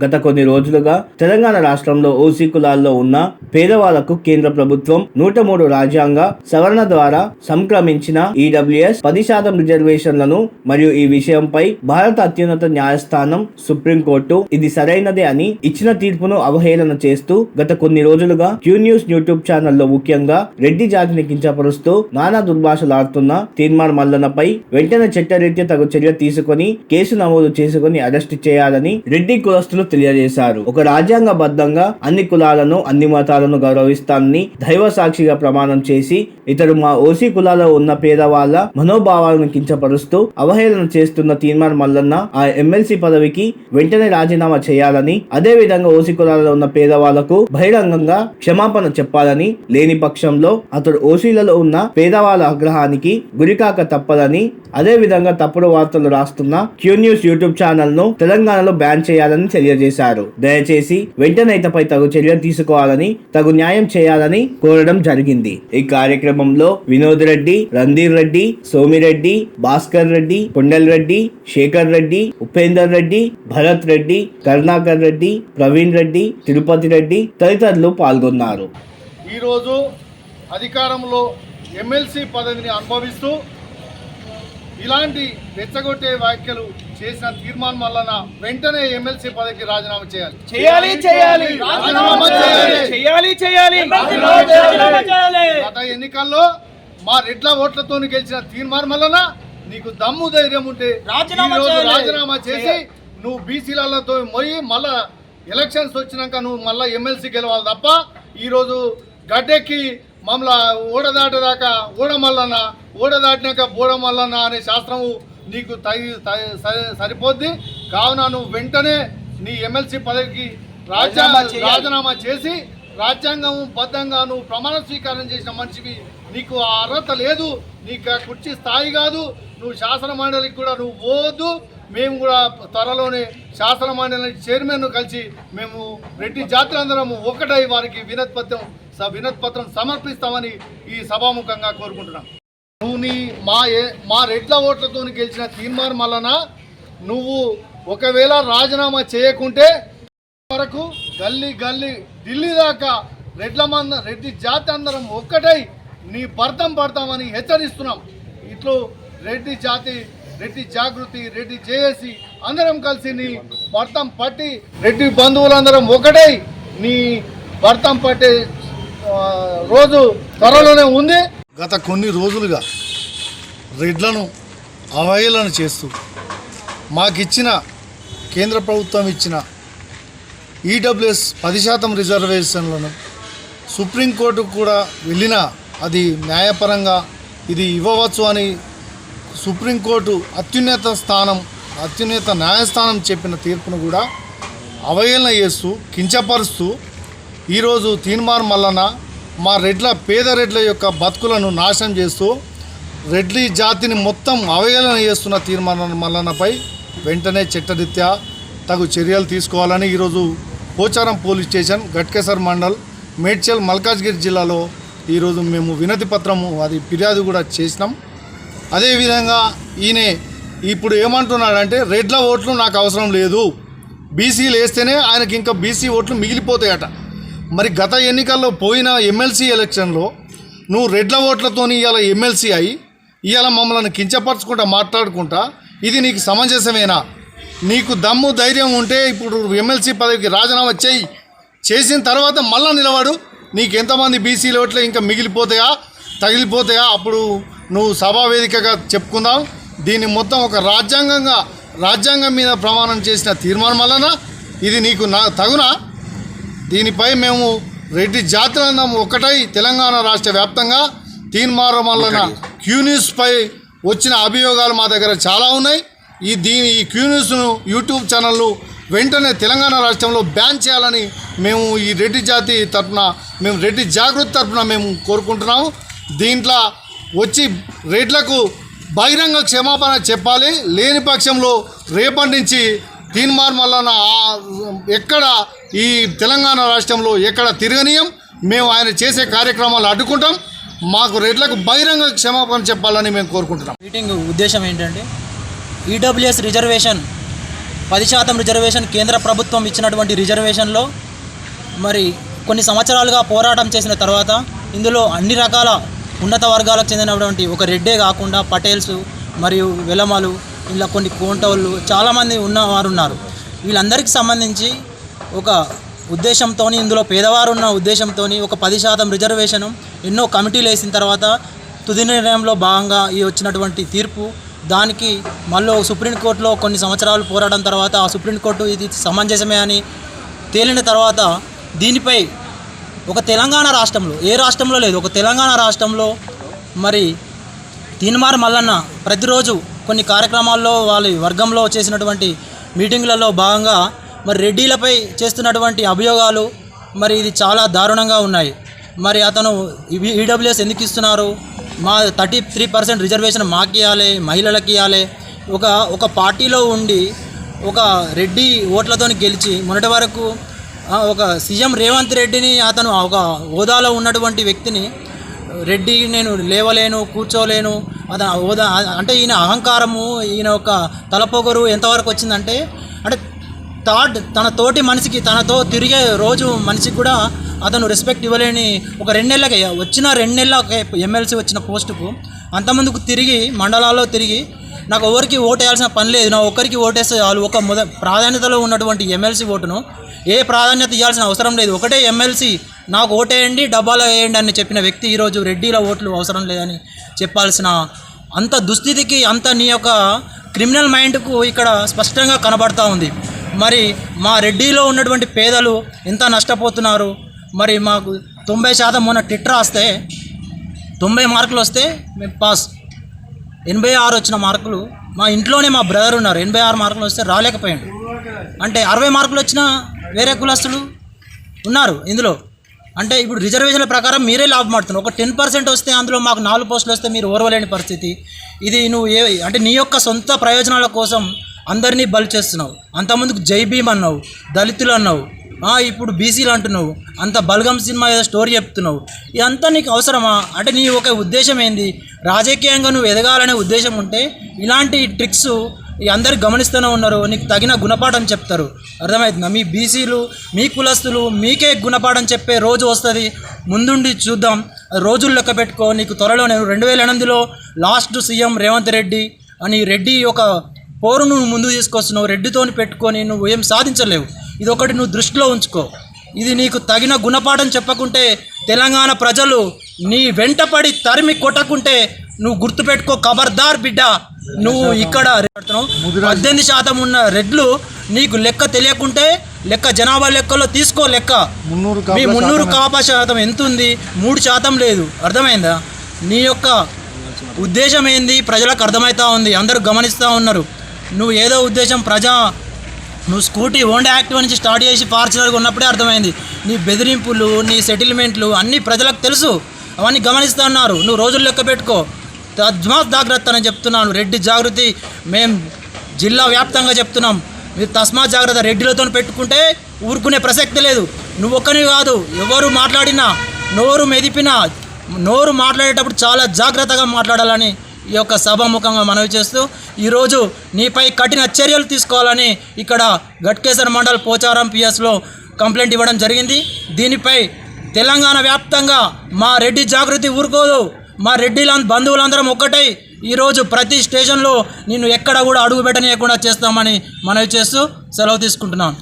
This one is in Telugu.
గత కొన్ని రోజులుగా తెలంగాణ రాష్ట్రంలో ఓసీ కులాల్లో ఉన్న పేదవాళ్ళకు కేంద్ర ప్రభుత్వం నూట మూడు రాజ్యాంగ సవరణ ద్వారా సంక్రమించిన ఈడబ్ల్యూఎస్ పది శాతం రిజర్వేషన్లను మరియు ఈ విషయంపై భారత అత్యున్నత న్యాయస్థానం సుప్రీంకోర్టు ఇది సరైనదే అని ఇచ్చిన తీర్పును అవహేళన చేస్తూ గత కొన్ని రోజులుగా క్యూ న్యూస్ యూట్యూబ్ ఛానల్లో ముఖ్యంగా రెడ్డి జాతిని కించపరుస్తూ నానా దుర్భాషలాడుతున్న తీర్మార్ మల్లనపై వెంటనే చట్టరీత్యా తగు చర్య తీసుకొని కేసు నమోదు చేసుకుని అరెస్ట్ చేయాలని రెడ్డి కులస్తులు తెలియజేశారు. ఒక రాజ్యాంగబద్ధంగా అన్ని కులాలను అన్ని మతాలను గౌరవిస్తానని దైవ సాక్షిగా ప్రమాణం చేసి ఇతడు మా ఓసీ కులాలో ఉన్న పేదవాళ్ళ మనోభావాలను కించపరుస్తూ అవహేళన చేస్తున్న తీర్మాన్ మల్లన్న ఆ ఎమ్మెల్సీ పదవికి వెంటనే రాజీనామా చేయాలని అదే విధంగా ఓసీ కులాలలో ఉన్న పేదవాళ్ళకు బహిరంగంగా క్షమాపణ చెప్పాలని లేని పక్షంలో అతడు ఓసీలలో ఉన్న పేదవాళ్ళ ఆగ్రహానికి గురికాక తప్పదని అదేవిధంగా తప్పుడు వార్తలు రాస్తున్న క్యూ న్యూస్ యూట్యూబ్ ఛానల్ను తెలంగాణలో బ్యాన్ చేయాలని తెలియజేశారు. దయచేసి వెంటనే ఇతపై తగు చర్యలు తీసుకోవాలని తగు న్యాయం చేయాలని కోరడం జరిగింది. ఈ కార్యక్రమంలో వినోద్ రెడ్డి రంధీర్ రెడ్డి సోమిరెడ్డి భాస్కర్ రెడ్డి కొండల్ రెడ్డి శేఖర్ రెడ్డి ఉపేందర్ రెడ్డి భరత్ రెడ్డి కరుణాకర్ రెడ్డి ప్రవీణ్ రెడ్డి తిరుపతి రెడ్డి తదితరులు పాల్గొన్నారు. ఈరోజు అధికారంలో ఎమ్మెల్సీ పదవిని అనుభవిస్తూ ఇలాంటి రెచ్చగొట్టే వ్యాఖ్యలు చేసిన తీర్మానం వలన వెంటనే ఎమ్మెల్సీ పదవికి రాజీనామా చేయాలి. చేయాలి చేయాలి. రాజీనామా చేయాలి. చేయాలి. చేయాలి గత ఎన్నికల్లో మా రెడ్ల ఓట్లతో గెలిచిన తీర్మానం వలన నీకు దమ్ము ధైర్యం ఉంటే రాజీనామా చేసి నువ్వు బీసీలతో పోయి మళ్ళా ఎలక్షన్స్ వచ్చినాక నువ్వు మళ్ళా ఎమ్మెల్సీ గెలవాలి తప్ప ఈరోజు గడ్డెక్కి మమ్మల్ని ఓడదాటదాకా ఓడమల్లన ఓడదాటినాక బోడమల్లన అనే శాస్త్రము నీకు తగి తగి- సరి- సరిపోద్ది. కావున నువ్వు వెంటనే నీ ఎమ్మెల్సీ పదవికి రాజ్యాంగ రాజీనామా చేసి రాజ్యాంగం బద్ధంగా నువ్వు ప్రమాణ స్వీకారం చేసిన మనిషివి. నీకు ఆ అర్హత లేదు. నీకు కుర్చీ స్థాయి కాదు. నువ్వు శాసన మండలికి కూడా నువ్వు పోవద్దు. మేము కూడా త్వరలోనే శాసన మండలి చైర్మన్ కలిసి మేము రెడ్డి జాతులందరము ఒకటై వారికి వినతి పత్రం స- వినతి పత్రం సమర్పిస్తామని ఈ సభాముఖంగా కోరుకుంటున్నాం. నువ్వు నీ మా ఏ మా రెడ్ల ఓట్లతో గెలిచిన తీర్మానం వలన నువ్వు ఒకవేళ రాజీనామా చేయకుంటే వరకు గల్లీ గల్లీ ఢిల్లీ దాకా రెడ్ల మంద రెడ్డి జాతి అందరం ఒక్కటై నీ భర్తం పడతామని హెచ్చరిస్తున్నాం. ఇట్లు రెడ్డి జాతి రెడ్డి జాగృతి రెడ్డి జేఏసి అందరం కలిసి నీ భర్తం పట్టి రెడ్డి బంధువులందరం ఒకటై నీ భర్తం పట్టే రోజు త్వరలోనే ఉంది. గత కొన్ని రోజులుగా రెడ్లను అవహేళన చేస్తూ మాకిచ్చిన కేంద్ర ప్రభుత్వం ఇచ్చిన ఈడబ్ల్యూఎస్ పది శాతం రిజర్వేషన్లను సుప్రీంకోర్టు కూడా వెళ్ళినా అది న్యాయపరంగా ఇది ఇవ్వవచ్చు అని సుప్రీంకోర్టు అత్యున్నత స్థానం అత్యున్నత న్యాయస్థానం చెప్పిన తీర్పును కూడా అవహేళన చేస్తూ కించపరుస్తూ ఈరోజు తీన్మార్ మల్లన మా రెడ్ల పేద రెడ్ల యొక్క బతుకులను నాశనం చేస్తూ రెడ్లి జాతిని మొత్తం అవహేళన చేస్తున్న తీర్మాన మల్లనపై వెంటనే చట్టరీత్యా తగు చర్యలు తీసుకోవాలని ఈరోజు పోచారం పోలీస్ స్టేషన్ గట్కేసర్ మండల్ మేడ్చల్ మల్కాజ్గిరి జిల్లాలో ఈరోజు మేము వినతి పత్రము అది ఫిర్యాదు కూడా చేసినాం. అదేవిధంగా ఈయన ఇప్పుడు ఏమంటున్నాడంటే రెడ్ల ఓట్లు నాకు అవసరం లేదు. బీసీలు వేస్తేనే ఆయనకి ఇంకా బీసీ ఓట్లు మిగిలిపోతాయట. మరి గత ఎన్నికల్లో పోయిన ఎమ్మెల్సీ ఎలక్షన్లో నువ్వు రెడ్ల ఓట్లతోని ఇవాళ ఎమ్మెల్సీ అయి ఇవాళ మమ్మల్ని కించపరచుకుంటా మాట్లాడుకుంటా ఇది నీకు సమంజసమేనా? నీకు దమ్ము ధైర్యం ఉంటే ఇప్పుడు ఎమ్మెల్సీ పదవికి రాజీనామా చేయి. చేసిన తర్వాత మళ్ళా నిలబడు. నీకు ఎంతమంది బీసీల ఓట్లు ఇంకా మిగిలిపోతాయా? తగిలిపోతాయా? అప్పుడు నువ్వు సభా వేదికగా చెప్పుకుందాం. దీన్ని మొత్తం ఒక రాజ్యాంగంగా రాజ్యాంగం మీద ప్రమాణం చేసిన తీర్మానం వలన ఇది నీకు నా తగునా? దీనిపై మేము రెడ్డి జాతులందం ఒకటై తెలంగాణ రాష్ట్ర వ్యాప్తంగా తీర్మానం వలన క్యూన్యూస్పై వచ్చిన అభియోగాలు మా దగ్గర చాలా ఉన్నాయి. ఈ దీని ఈ క్యూన్యూస్ను యూట్యూబ్ ఛానళ్ళు వెంటనే తెలంగాణ రాష్ట్రంలో బ్యాన్ చేయాలని మేము ఈ రెడ్డి జాతి తరఫున మేము రెడ్డి జాగృతి తరఫున మేము కోరుకుంటున్నాము. దీంట్లో వచ్చి రెడ్లకు బహిరంగ క్షమాపణ చెప్పాలి. లేని పక్షంలో రేపటి నుంచి తీన్మార్ మల్లన ఎక్కడ ఈ తెలంగాణ రాష్ట్రంలో ఎక్కడ తిరగనీయం మేము ఆయన చేసే కార్యక్రమాలు అడ్డుకుంటాం. మాకు రెడ్లకు బహిరంగ క్షమాపణ చెప్పాలని మేము కోరుకుంటున్నాం. మీటింగ్ ఉద్దేశం ఏంటంటే ఈడబ్ల్యూఎస్ రిజర్వేషన్ పది శాతం రిజర్వేషన్ కేంద్ర ప్రభుత్వం ఇచ్చినటువంటి రిజర్వేషన్లో మరి కొన్ని సంవత్సరాలుగా పోరాటం చేసిన తర్వాత ఇందులో అన్ని రకాల ఉన్నత వర్గాలకు చెందినటువంటి ఒక రెడ్డే కాకుండా పటేల్స్ మరియు వెలమలు ఇలా కొన్ని కోంటోళ్ళు చాలామంది ఉన్నవారు ఉన్నారు. వీళ్ళందరికీ సంబంధించి ఒక ఉద్దేశంతో ఇందులో పేదవారు ఉన్న ఉద్దేశంతో ఒక పది శాతం రిజర్వేషను ఎన్నో కమిటీలు వేసిన తర్వాత తుది నిర్ణయంలో భాగంగా ఈ వచ్చినటువంటి తీర్పు. దానికి మళ్ళీ సుప్రీంకోర్టులో కొన్ని సంవత్సరాలు పోరాడడం తర్వాత ఆ సుప్రీంకోర్టు ఇది సమంజసమే అని తేలిన తర్వాత దీనిపై ఒక తెలంగాణ రాష్ట్రంలో ఏ రాష్ట్రంలో లేదు ఒక తెలంగాణ రాష్ట్రంలో మరి తీన్మార్ మల్లన్న ప్రతిరోజు కొన్ని కార్యక్రమాల్లో వాళ్ళ వర్గంలో చేసినటువంటి మీటింగ్లలో భాగంగా మరి రెడ్డిలపై చేస్తున్నటువంటి అభియోగాలు మరి ఇది చాలా దారుణంగా ఉన్నాయి. మరి అతను ఈడబ్ల్యూఎస్ ఎందుకు ఇస్తున్నారు? మా థర్టీ త్రీ పర్సెంట్ రిజర్వేషన్ మాకు ఇవ్వాలి మహిళలకు ఇవ్వాలి ఒక ఒక పార్టీలో ఉండి ఒక రెడ్డి ఓట్లతో గెలిచి మొన్నటి వరకు ఒక సీఎం రేవంత్ రెడ్డిని అతను ఒక హోదాలో ఉన్నటువంటి వ్యక్తిని రెడ్డి నేను లేవలేను కూర్చోలేను అంటే ఈయన అహంకారము ఈయన ఒక తలపొగరు ఎంతవరకు వచ్చిందంటే అంటే థాట్ తన తోటి మనిషికి తనతో తిరిగే రోజు మనిషికి కూడా అతను రెస్పెక్ట్ ఇవ్వలేని ఒక రెండు నెలలకి వచ్చిన రెండు నెలలకి ఎమ్మెల్సీ వచ్చిన పోస్టుకు అంతమందికి తిరిగి మండలాల్లో తిరిగి నాకు ఎవరికి ఓటు వేయాల్సిన పని లేదు నా ఒక్కరికి ఓటేస్తే చాలు. ఒక మొద ప్రాధాన్యతలో ఉన్నటువంటి ఎమ్మెల్సీ ఓటును ఏ ప్రాధాన్యత ఇవ్వాల్సిన అవసరం లేదు. ఒకటే ఎమ్మెల్సీ నాకు ఓటేయండి డబ్బాలో వేయండి అని చెప్పిన వ్యక్తి ఈరోజు రెడ్డిల ఓట్లు అవసరం లేదని చెప్పాల్సిన అంత దుస్థితికి అంత నీ యొక్క క్రిమినల్ మైండ్కు ఇక్కడ స్పష్టంగా కనబడతా ఉంది. మరి మా రెడ్డిలో ఉన్నటువంటి పేదలు ఎంత నష్టపోతున్నారు? మరి మాకు తొంభై శాతం మొన్న టిట్ రాస్తే తొంభై మార్కులు వస్తే మేము పాస్. ఎనభై ఆరు వచ్చిన మార్కులు మా ఇంట్లోనే మా బ్రదర్ ఉన్నారు. ఎనభై ఆరు మార్కులు వస్తే రాలేకపోయాడు. అంటే అరవై మార్కులు వచ్చిన వేరే కులస్తులు ఉన్నారు ఇందులో. అంటే ఇప్పుడు రిజర్వేషన్ల ప్రకారం మీరే లాభం ఆడుతున్నారు ఒక టెన్ పర్సెంట్ వస్తే అందులో మాకు నాలుగు పోస్టులు వస్తే మీరు ఓర్వలేని పరిస్థితి. ఇది నువ్వు ఏ అంటే నీ యొక్క సొంత ప్రయోజనాల కోసం అందరినీ బలి చేస్తున్నావు. అంతమందికి జై భీమ్ అన్నావు దళితులు అన్నావు ఇప్పుడు బీసీలు అంటున్నావు అంత బల్గం సినిమా ఏదో స్టోరీ చెప్తున్నావు. ఇదంతా నీకు అవసరమా? అంటే నీ ఒక ఉద్దేశం ఏంది? రాజకీయంగా నువ్వు ఎదగాలనే ఉద్దేశం ఉంటే ఇలాంటి ట్రిక్స్ అందరు గమనిస్తూనే ఉన్నారు నీకు తగిన గుణపాఠం చెప్తారు. అర్థమవుతుందా మీ బీసీలు మీ కులస్తులు మీకే గుణపాఠం చెప్పే రోజు వస్తుంది. ముందుండి చూద్దాం రోజులు లెక్క పెట్టుకో నీకు త్వరలో నేను రెండు వేల ఎనిమిదిలో లాస్ట్ సీఎం రేవంత్ రెడ్డి అని రెడ్డి ఒక పోరు నువ్వు ముందు తీసుకొస్తున్నావు రెడ్డితోని పెట్టుకొని నువ్వు ఏం సాధించలేవు. ఇది ఒకటి నువ్వు దృష్టిలో ఉంచుకో. ఇది నీకు తగిన గుణపాఠం చెప్పకుంటే తెలంగాణ ప్రజలు నీ వెంటపడి తరిమి కొట్టకుంటే నువ్వు గుర్తుపెట్టుకో ఖబర్దార్ బిడ్డ. నువ్వు ఇక్కడ. పద్దెనిమిది శాతం ఉన్న రెడ్లు నీకు లెక్క తెలియకుంటే లెక్క జనాభా లెక్కలో తీసుకో లెక్క. మీ మున్నూరు కాపా శాతం ఎంత ఉంది మూడు శాతం లేదు. అర్థమైందా? నీ యొక్క ఉద్దేశం ఏంది? ప్రజలకు అర్థమవుతా ఉంది. అందరూ గమనిస్తూ ఉన్నారు. నువ్వు ఏదో ఉద్దేశం ప్రజా నువ్వు స్కూటీ హోండా యాక్టివ్ నుంచి స్టార్ట్ చేసి ఫార్చునర్గా ఉన్నప్పుడే అర్థమైంది. నీ బెదిరింపులు నీ సెటిల్మెంట్లు అన్నీ ప్రజలకు తెలుసు. అవన్నీ గమనిస్తూ ఉన్నారు. నువ్వు రోజులు లెక్క పెట్టుకో. తద్మా జాగ్రత్త అని చెప్తున్నాను. రెడ్డి జాగృతి మేం జిల్లా వ్యాప్తంగా చెప్తున్నాం. మీరు తస్మాత్ జాగ్రత్త రెడ్డిలతో పెట్టుకుంటే ఊరుకునే ప్రసక్తి లేదు. నువ్వు ఒక్కని కాదు ఎవరు మాట్లాడినా నోరు మెదిపినా నోరు మాట్లాడేటప్పుడు చాలా జాగ్రత్తగా మాట్లాడాలని ఈ యొక్క సభాముఖంగా మనవి చేస్తూ ఈరోజు నీపై కఠిన చర్యలు తీసుకోవాలని ఇక్కడ గట్కేసర్ మండల్ పోచారం పిఎస్లో కంప్లైంట్ ఇవ్వడం జరిగింది. దీనిపై తెలంగాణ వ్యాప్తంగా మా రెడ్డి జాగృతి ఊరుకోదు. మా రెడ్డిల బంధువులందరం ఒక్కటై ఈరోజు ప్రతి స్టేషన్లో నిన్ను ఎక్కడ కూడా అడుగు పెట్టనీయకుండా చేస్తామని మనవి చేస్తూ సెలవు తీసుకుంటున్నాను